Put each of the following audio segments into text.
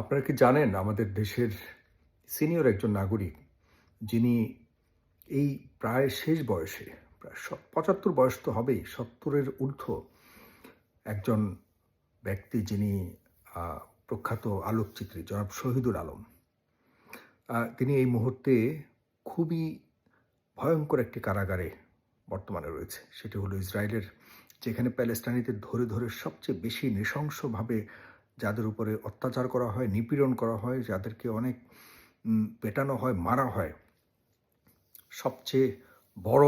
আপনারা কি জানেন আমাদের দেশের সিনিয়র একজন নাগরিক, যিনি এই প্রায় শেষ বয়সে, প্রায় পঁচাত্তর বয়স তো হবেই, সত্তরের ঊর্ধ্ব একজন ব্যক্তি যিনি প্রখ্যাত আলোকচিত্রী, জনাব শহীদুল আলম। তিনি এই মুহূর্তে খুবই ভয়ঙ্কর একটি কারাগারে বর্তমানে রয়েছে। সেটি হলো ইসরায়েলের, যেখানে প্যালেস্টাইনিদের ধরে ধরে সবচেয়ে বেশি নৃশংসভাবে যাদের উপরে অত্যাচার করা হয়, নিপীড়ন করা হয়, যাদেরকে অনেক পেটানো হয়, মারা হয়। সবচেয়ে বড়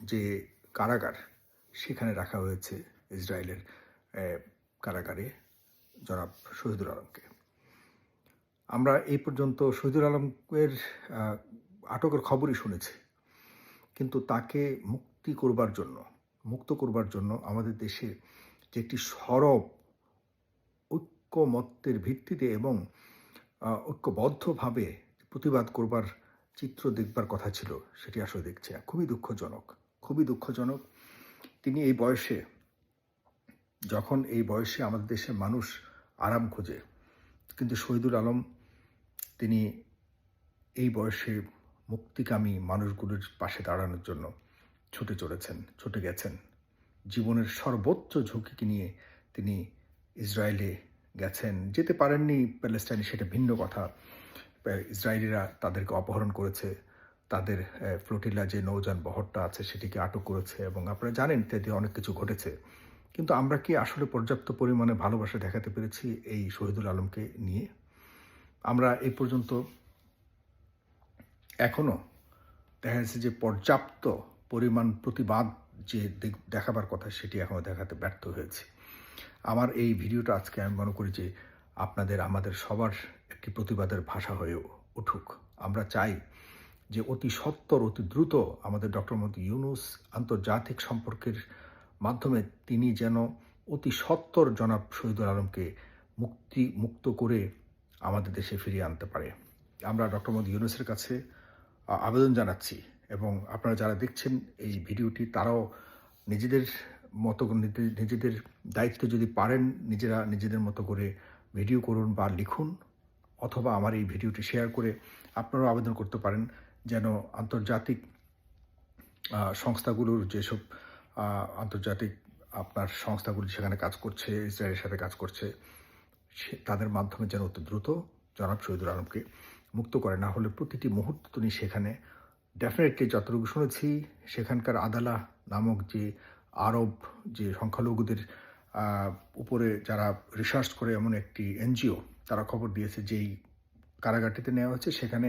যে কারাগার সেখানে রাখা হয়েছে ইসরায়েলের কারাগারে জনাব শহীদুল আলমকে। আমরা এই পর্যন্ত শহীদুল আলমের আটকের খবরই শুনেছি। কিন্তু তাকে মুক্তি করবার জন্য, মুক্ত করবার জন্য আমাদের দেশে যে একটি সরব ঐক্যমত্যের ভিত্তিতে এবং ঐক্যবদ্ধভাবে প্রতিবাদ করবার চিত্র দেখবার কথা ছিল, সেটি আসলে দেখছে খুবই দুঃখজনক খুবই দুঃখজনক। তিনি এই বয়সে, যখন এই বয়সে আমাদের দেশের মানুষ আরাম খোঁজে, কিন্তু শহীদুল আলম তিনি এই বয়সে মুক্তিকামী মানুষগুলোর পাশে দাঁড়ানোর জন্য ছুটে চলেছেন, ছুটে গেছেন। জীবনের সর্বোচ্চ ঝুঁকিকে নিয়ে তিনি ইসরায়েলে গেছেন, যেতে পারেননি প্যালেস্টাইনে, সেটা ভিন্ন কথা। ইসরায়েলিরা তাদেরকে অপহরণ করেছে। তাদের ফ্লোটিলা যে নৌযান বহরটা আছে, সেটিকে আটক করেছে এবং আপনারা জানেন ইত্যাদি অনেক কিছু ঘটেছে। কিন্তু আমরা কি আসলে পর্যাপ্ত পরিমাণে ভালোবাসা দেখাতে পেরেছি এই শহীদুল আলমকে নিয়ে? আমরা এই পর্যন্ত এখনও দেখা যাচ্ছে যে পর্যাপ্ত পরিমাণ প্রতিবাদ যে দেখ- দেখাবার কথা, সেটি এখনও দেখাতে ব্যর্থ হয়েছে। আমার এই ভিডিওটা আজকে আমি মনে করি যে আপনাদের, আমাদের সবার একটি প্রতিবাদের ভাষা হয়ে উঠুক। আমরা চাই যে অতি সত্বর, অতি দ্রুত আমাদের ডক্টর মোহাম্মদ ইউনুস আন্তর্জাতিক সম্পর্কের মাধ্যমে তিনি যেন অতি সত্বর জনাব শহীদুল আলমকে মুক্তি, মুক্ত করে আমাদের দেশে ফিরিয়ে আনতে পারে। আমরা ডক্টর মোহাম্মদ ইউনুসের কাছে আবেদন জানাচ্ছি এবং আপনারা যারা দেখছেন এই ভিডিওটি, তারাও নিজেদের মতো নিজেদের দায়িত্ব যদি পারেন, নিজেরা নিজেদের মতো করে ভিডিও করুন বা লিখুন, অথবা আমার এই ভিডিওটি শেয়ার করে আপনারাও আবেদন করতে পারেন যেন আন্তর্জাতিক সংস্থাগুলোর যেসব আন্তর্জাতিক আপনার সংস্থাগুলি সেখানে কাজ করছে, ইসরায়েলের সাথে কাজ করছে, সে, তাদের মাধ্যমে যেন অতি দ্রুত জনাব শহীদুল আলমকে মুক্ত করে। না হলে প্রতিটি মুহূর্ত তিনি সেখানে ডেফিনেটলি যতটুকু শুনেছি, সেখানকার আদালা নামক যে আরব যে সংখ্যালঘুদের উপরে যারা রিসার্চ করে এমন একটি এনজিও, তারা খবর দিয়েছে যেই কারাগারটিতে নেওয়া হয়েছে, সেখানে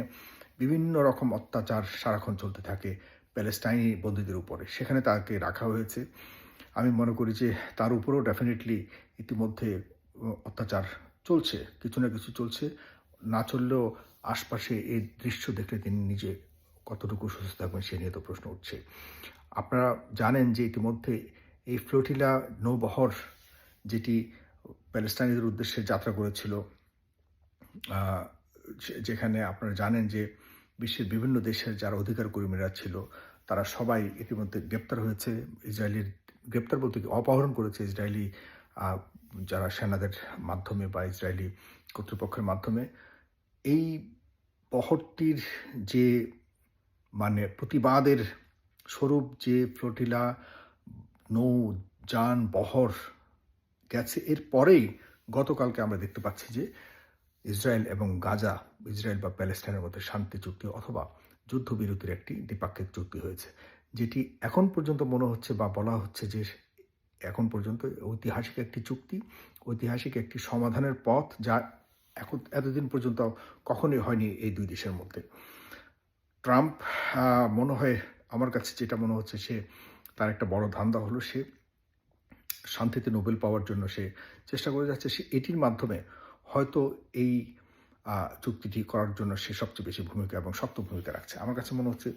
বিভিন্ন রকম অত্যাচার সারাক্ষণ চলতে থাকে প্যালেস্টাইনি বন্দীদের উপরে। সেখানে তাকে রাখা হয়েছে। আমি মনে করি যে তার উপরেও ডেফিনেটলি ইতিমধ্যে অত্যাচার চলছে, কিছু না কিছু চলছে। না চললেও আশপাশে এই দৃশ্য দেখলে তিনি নিজে কতটুকু সুস্থ থাকবেন সে নিয়ে তো প্রশ্ন উঠছে। আপনারা জানেন যে ইতিমধ্যে এই ফ্লোটিলা নৌবহর যেটি প্যালেস্টাইনিদের উদ্দেশ্যে যাত্রা করেছিল যেখানে আপনারা জানেন যে বিশ্বের বিভিন্ন দেশের যারা অধিকার কর্মীরা ছিল, তারা সবাই ইতিমধ্যে গ্রেপ্তার হয়েছে। ইসরায়েলির গ্রেপ্তার বলতে কি? অপহরণ করেছে ইসরায়েলি যারা সেনাদের মাধ্যমে বা ইসরায়েলি কর্তৃপক্ষের মাধ্যমে। এই বহরটির যে মানে প্রতিবাদের স্বরূপ যে ফ্লোটিলা, নৌ, যান, বহর গেছে। এর পরেই গতকালকে আমরা দেখতে পাচ্ছি যে ইসরায়েল এবং গাজা, ইসরায়েল বা প্যালেস্টাইনের মধ্যে শান্তি চুক্তি অথবা যুদ্ধবিরতির একটি দ্বিপাক্ষিক চুক্তি হয়েছে, যেটি এখন পর্যন্ত মনে হচ্ছে বা বলা হচ্ছে যে এখন পর্যন্ত ঐতিহাসিক একটি চুক্তি, ঐতিহাসিক একটি সমাধানের পথ যা এখন, এতদিন পর্যন্ত কখনোই হয়নি এই দুই দেশের মধ্যে। ট্রাম্প মনে হয় আমার কাছে যেটা মনে হচ্ছে সে তার একটা বড় ধান্দা হলো সে শান্তিতে নোবেল পাওয়ার জন্য সে চেষ্টা করে যাচ্ছে। সে এটির মাধ্যমে হয়তো এই চুক্তিটি করার জন্য সে সবচেয়ে বেশি ভূমিকা এবং শক্ত ভূমিকা রাখছে। আমার কাছে মনে হচ্ছে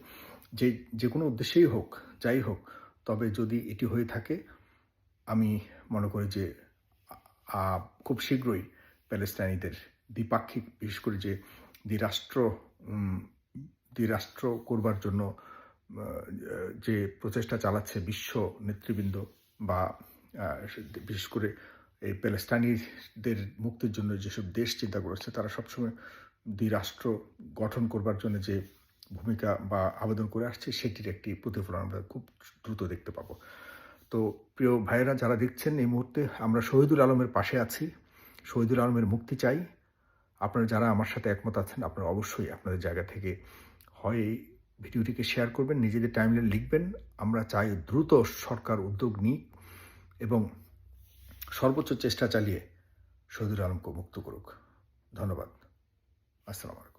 যে যে কোনো উদ্দেশ্যেই হোক, যাই হোক, তবে যদি এটি হয়ে থাকে, আমি মনে করি যে খুব শীঘ্রই প্যালেস্টাইনিদের দ্বিপাক্ষিক, বিশেষ করে যে দ্বিরাষ্ট্র উম, দ্বিরাষ্ট্র করবার জন্য যে প্রচেষ্টা চালাচ্ছে বিশ্ব নেতৃবৃন্দ বা বিশেষ করে এই প্যালেস্টাইনিদের মুক্তির জন্য যেসব দেশ চিন্তা করেছে তারা সবসময় দ্বিরাষ্ট্র গঠন করবার জন্য যে ভূমিকা বা আবেদন করে আসছে সেটির একটি প্রতিফলন আমরা খুব দ্রুত দেখতে পাবো। তো প্রিয় ভাইয়েরা যারা দেখছেন এই মুহূর্তে আমরা শহীদুল আলমের পাশে আছি। শহীদুল আলমের মুক্তি চাই। আপনারা যারা আমার সাথে একমত আছেন আপনারা অবশ্যই আপনাদের জায়গা থেকে হয় ভিডিওটিকে শেয়ার করবেন, নিজেদের টাইমলাইন লিখবেন। আমরা চাই দ্রুত সরকার উদ্যোগ নিই এবং সর্বোচ্চ চেষ্টা চালিয়ে শহীদুল আলমকে মুক্ত করুক। ধন্যবাদ। আসসালামু